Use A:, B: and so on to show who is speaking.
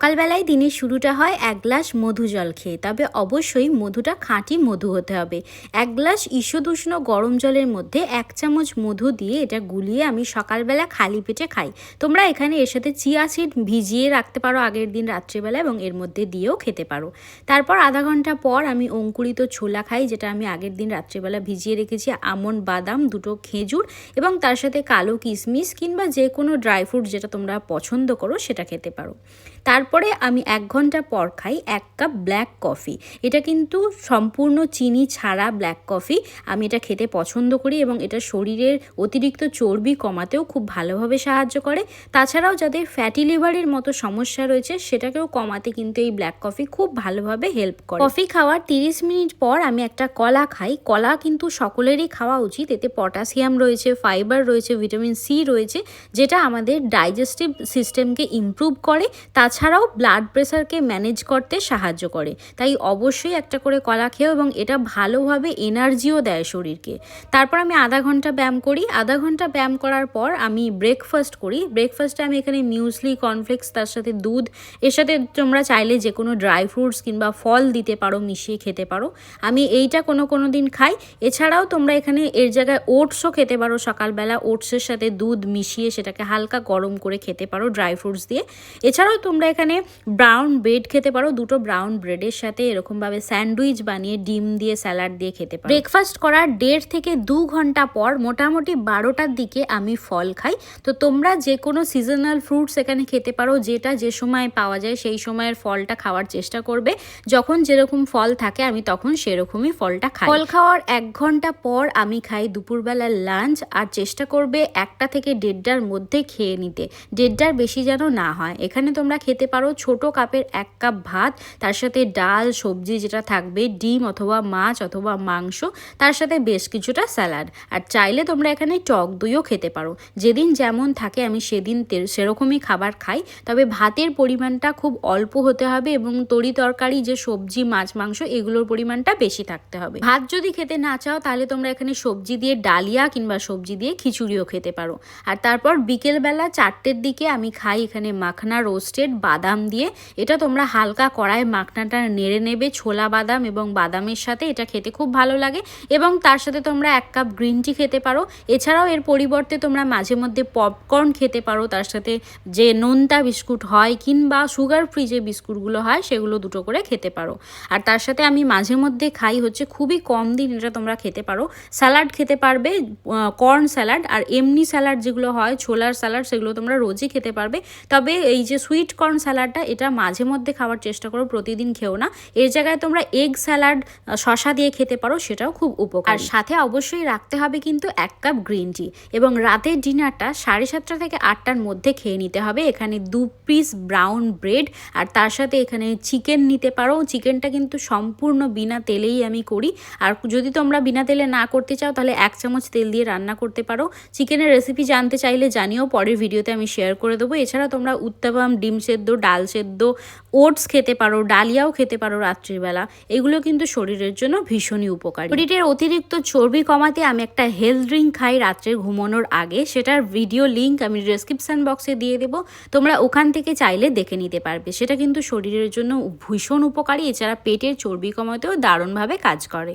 A: সকালবেলায় দিনের শুরুটা হয় এক গ্লাস মধু জল খেয়ে। তবে অবশ্যই মধুটা খাঁটি মধু হতে হবে। এক গ্লাস ঈষদুষ্ণ গরম জলের মধ্যে এক চামচ মধু দিয়ে এটা গুলিয়ে আমি সকালবেলা খালি পেটে খাই। তোমরা এখানে এর সাথে চিয়া সিড ভিজিয়ে রাখতে পারো আগের দিন রাত্রিবেলা এবং এর মধ্যে দিয়েও খেতে পারো। তারপর আধা ঘণ্টা পর আমি অঙ্কুরিত ছোলা খাই, যেটা আমি আগের দিন রাত্রিবেলা ভিজিয়ে রেখেছি আমন্ড বাদাম, দুটো খেজুর এবং তার সাথে কালো কিশমিশ কিংবা যে কোনো ড্রাই ফ্রুট যেটা তোমরা পছন্দ করো সেটা খেতে পারো। তারপরে আমি এক ঘণ্টা পর খাই এক কাপ ব্ল্যাক কফি এটা কিন্তু সম্পূর্ণ চিনি ছাড়া ব্ল্যাক কফি আমি এটা খেতে পছন্দ করি এবং এটা শরীরের অতিরিক্ত চর্বি কমাতেও খুব ভালোভাবে সাহায্য করে। তাছাড়াও যাদের ফ্যাটি লিভারের মতো সমস্যা রয়েছে, সেটাকেও কমাতে কিন্তু এই ব্ল্যাক কফি খুব ভালোভাবে হেল্প করে। কফি খাওয়ার তিরিশ মিনিট পর আমি একটা কলা খাই। কলা কিন্তু সকলেরই খাওয়া উচিত। এতে পটাশিয়াম রয়েছে ফাইবার রয়েছে ভিটামিন সি রয়েছে, যেটা আমাদের ডাইজেস্টিভ সিস্টেমকে ইমপ্রুভ করে। তাছাড়াও ব্লাড প্রেশারকে ম্যানেজ করতে সাহায্য করে। তাই অবশ্যই একটা করে কলা খেও এবং এটা ভালোভাবে এনার্জিও দেয় শরীরকে। তারপর আমি আধা ঘণ্টা ব্যায়াম করি। আধা ঘণ্টা ব্যায়াম করার পর আমি ব্রেকফাস্ট করি। ব্রেকফাস্টে আমি এখানে মিউসলি কর্নফ্লেক্স তার সাথে দুধ। এর সাথে তোমরা চাইলে যে কোনো ড্রাই ফ্রুটস কিংবা ফল দিতে পারো, মিশিয়ে খেতে পারো। আমি এইটা কোনো কোনো দিন খাই। এছাড়াও তোমরা এখানে এর জায়গায় ওটসও খেতে পারো। সকালবেলা ওটসের সাথে দুধ মিশিয়ে সেটাকে হালকা গরম করে খেতে পারো ড্রাই ফ্রুটস দিয়ে। এছাড়াও তোমরা এখানে ব্রাউন ব্রেড খেতে পারো। দুটো ব্রাউন ব্রেডের সাথে এরকমভাবে স্যান্ডউইচ বানিয়ে ডিম দিয়ে স্যালাড দিয়ে খেতে পারো। ব্রেকফাস্ট করার দেড় থেকে দু ঘণ্টা পর মোটামুটি বারোটার দিকে আমি ফল খাই। তো তোমরা যে কোনো সিজনাল ফ্রুটস এখানে খেতে পারো, যেটা যে সময় পাওয়া যায় সেই সময়ের ফলটা খাওয়ার চেষ্টা করবে। যখন যেরকম ফল থাকে আমি তখন সেরকমই ফলটা খাই। ফল খাওয়ার এক ঘণ্টা পর আমি খাই দুপুরবেলার লাঞ্চ আর চেষ্টা করবে একটা থেকে দেড়টার মধ্যে খেয়ে নিতে। দেড়টার বেশি যেন না হয়। এখানে তোমরা খেতে পারো, ছোট কাপের এক কাপ ভাত, তার সাথে ডাল, সবজি যেটা থাকবে, ডিম অথবা মাছ অথবা মাংস, তার সাথে বেশ কিছুটা স্যালাড। আর চাইলে তোমরা এখানে টক দইও খেতে পারো। যেদিন যেমন থাকে, আমি সেদিন সেরকমই খাবার খাই। তবে ভাতের পরিমাণটা খুব অল্প হতে হবে এবং তরি তরকারি, যে সবজি, মাছ, মাংস, এগুলোর পরিমাণটা বেশি থাকতে হবে। ভাত যদি খেতে না চাও, তাহলে তোমরা এখানে সবজি দিয়ে ডালিয়া কিংবা সবজি দিয়ে খিচুড়িও খেতে পারো। আর তারপর বিকেলবেলা চারটের দিকে আমি খাই এখানে মাখনা রোস্টেড বাদাম দিয়ে। এটা তোমরা হালকা কড়াই মাখনাটা নেড়ে নেবে ছোলা বাদাম এবং বাদামের সাথে। এটা খেতে খুব ভালো লাগে এবং তার সাথে তোমরা এক কাপ গ্রিন টি খেতে পারো। এছাড়াও এর পরিবর্তে তোমরা মাঝে মধ্যে পপকর্ন খেতে পারো। তার সাথে যে নোনতা বিস্কুট হয় কিংবা সুগার ফ্রি যে বিস্কুটগুলো হয়, সেগুলো দুটো করে খেতে পারো। আর তার সাথে আমি মাঝে মধ্যে খাই হচ্ছে খুবই কম দিন এটা তোমরা খেতে পারো। স্যালাড খেতে পারবে কর্ন স্যালাড আর এমনি স্যালাড যেগুলো হয়, ছোলার স্যালাড সেগুলো তোমরা রোজই খেতে পারবে। তবে এই যে সুইট কর্ন স্যালাডটা এটা মাঝে মধ্যে খাওয়ার চেষ্টা করো, প্রতিদিন খেও না। এর জায়গায় তোমরা এগ স্যালাড শশা দিয়ে খেতে পারো, সেটাও খুব উপকার। আর সাথে অবশ্যই রাখতে হবে কিন্তু এক কাপ গ্রিন টি এবং রাতের ডিনারটা সাড়ে সাতটা থেকে আটটার মধ্যে খেয়ে নিতে হবে। এখানে দু পিস ব্রাউন ব্রেড আর তার সাথে এখানে চিকেন নিতে পারো। চিকেনটা কিন্তু সম্পূর্ণ বিনা তেলেই আমি করি। আর যদি তোমরা বিনা তেলে না করতে চাও, তাহলে এক চামচ তেল দিয়ে রান্না করতে পারো। চিকেনের রেসিপি জানতে চাইলে জানিও, পরের ভিডিওতে আমি শেয়ার করে দেবো। এছাড়া তোমরা উত্তাপাম, ডিম সেদ্ধ ডাল সেদ্ধ, ওটস খেতে পারো, ডালিয়াও খেতে পারো রাত্রিবেলা। এগুলো কিন্তু শরীরের জন্য ভীষণই উপকারী। শরীরের অতিরিক্ত চর্বি কমাতে আমি একটা হেলথ ড্রিঙ্ক খাই রাত্রে ঘুমানোর আগে। সেটার ভিডিও লিঙ্ক আমি ডেসক্রিপশন বক্সে দিয়ে দেবো। তোমরা ওখান থেকে চাইলে দেখে নিতে পারবে। সেটা কিন্তু শরীরের জন্য ভীষণ উপকারী। এছাড়া পেটের চর্বি কমাতেও দারুণভাবে কাজ করে।